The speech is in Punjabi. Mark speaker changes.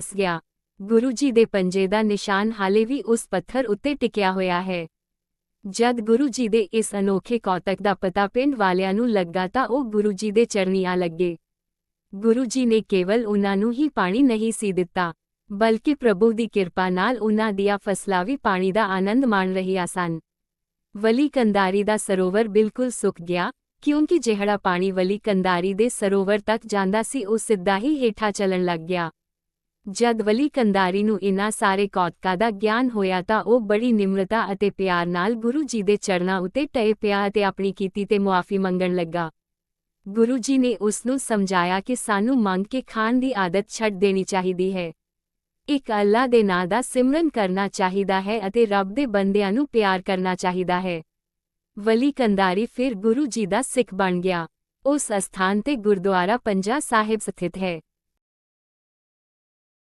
Speaker 1: ਫਸ ਗਿਆ। ਗੁਰੂ ਜੀ ਦੇ ਪੰਜੇ ਦਾ ਨਿਸ਼ਾਨ ਹਾਲੇ ਵੀ ਉਸ ਪੱਥਰ ਉੱਤੇ ਟਿਕਿਆ ਹੋਇਆ ਹੈ। ਜਦ ਗੁਰੂ ਜੀ ਦੇ ਇਸ ਅਨੋਖੇ ਕੌਤਕ ਦਾ ਪਤਾ ਪਿੰਡ ਵਾਲਿਆਂ ਨੂੰ ਲੱਗਾ ਤਾਂ ਉਹ ਗੁਰੂ ਜੀ ਦੇ ਚਰਨੀਆਂ ਲੱਗੇ। ਗੁਰੂ ਜੀ ਨੇ ਕੇਵਲ ਉਹਨਾਂ ਨੂੰ ਹੀ ਪਾਣੀ ਨਹੀਂ ਸੀ ਦਿੱਤਾ, ਬਲਕਿ ਪ੍ਰਭੂ ਦੀ ਕਿਰਪਾ ਨਾਲ ਉਹਨਾਂ ਦੀਆਂ ਫਸਲਾਂ ਵੀ ਪਾਣੀ ਦਾ ਆਨੰਦ ਮਾਣ ਰਹੀਆਂ ਸਨ। ਵਲੀ ਕੰਦਾਰੀ ਦਾ ਸਰੋਵਰ ਬਿਲਕੁਲ ਸੁੱਕ ਗਿਆ, ਕਿਉਂਕਿ ਜਿਹੜਾ ਪਾਣੀ ਵਲੀ ਕੰਦਾਰੀ ਦੇ ਸਰੋਵਰ ਤੱਕ ਜਾਂਦਾ ਸੀ ਉਹ ਸਿੱਧਾ ਹੀ ਹੇਠਾਂ ਚੱਲਣ ਲੱਗ ਗਿਆ। ਜਦ ਵਲੀ ਕੰਦਾਰੀ ਨੂੰ ਇਨ੍ਹਾਂ ਸਾਰੇ ਕੌਤਕਾਂ ਦਾ ਗਿਆਨ ਹੋਇਆ ਤਾਂ ਉਹ ਬੜੀ ਨਿਮਰਤਾ ਅਤੇ ਪਿਆਰ ਨਾਲ ਗੁਰੂ ਜੀ ਦੇ ਚਰਨਾਂ ਉੱਤੇ ਟਏ ਪਿਆ ਅਤੇ ਆਪਣੀ ਕੀਤੀ ਤੇ ਮੁਆਫੀ ਮੰਗਣ ਲੱਗਾ। ਗੁਰੂ ਜੀ ਨੇ ਉਸ ਨੂੰ ਸਮਝਾਇਆ ਕਿ ਸਾਨੂੰ ਮੰਗ ਕੇ ਖਾਣ ਦੀ ਆਦਤ ਛੱਡ ਦੇਣੀ ਚਾਹੀਦੀ ਹੈ। ਇੱਕ ਅੱਲਾ ਦੇ ਨਾਂ ਦਾ ਸਿਮਰਨ ਕਰਨਾ ਚਾਹੀਦਾ ਹੈ ਅਤੇ ਰੱਬ ਦੇ ਬੰਦਿਆਂ ਨੂੰ ਪਿਆਰ ਕਰਨਾ ਚਾਹੀਦਾ ਹੈ। ਵਲੀ ਕੰਦਾਰੀ ਫਿਰ ਗੁਰੂ ਜੀ ਦਾ ਸਿੱਖ ਬਣ ਗਿਆ। ਉਸ ਅਸਥਾਨ ਤੇ ਗੁਰਦੁਆਰਾ ਪੰਜਾ ਸਾਹਿਬ ਸਥਿਤ ਹੈ।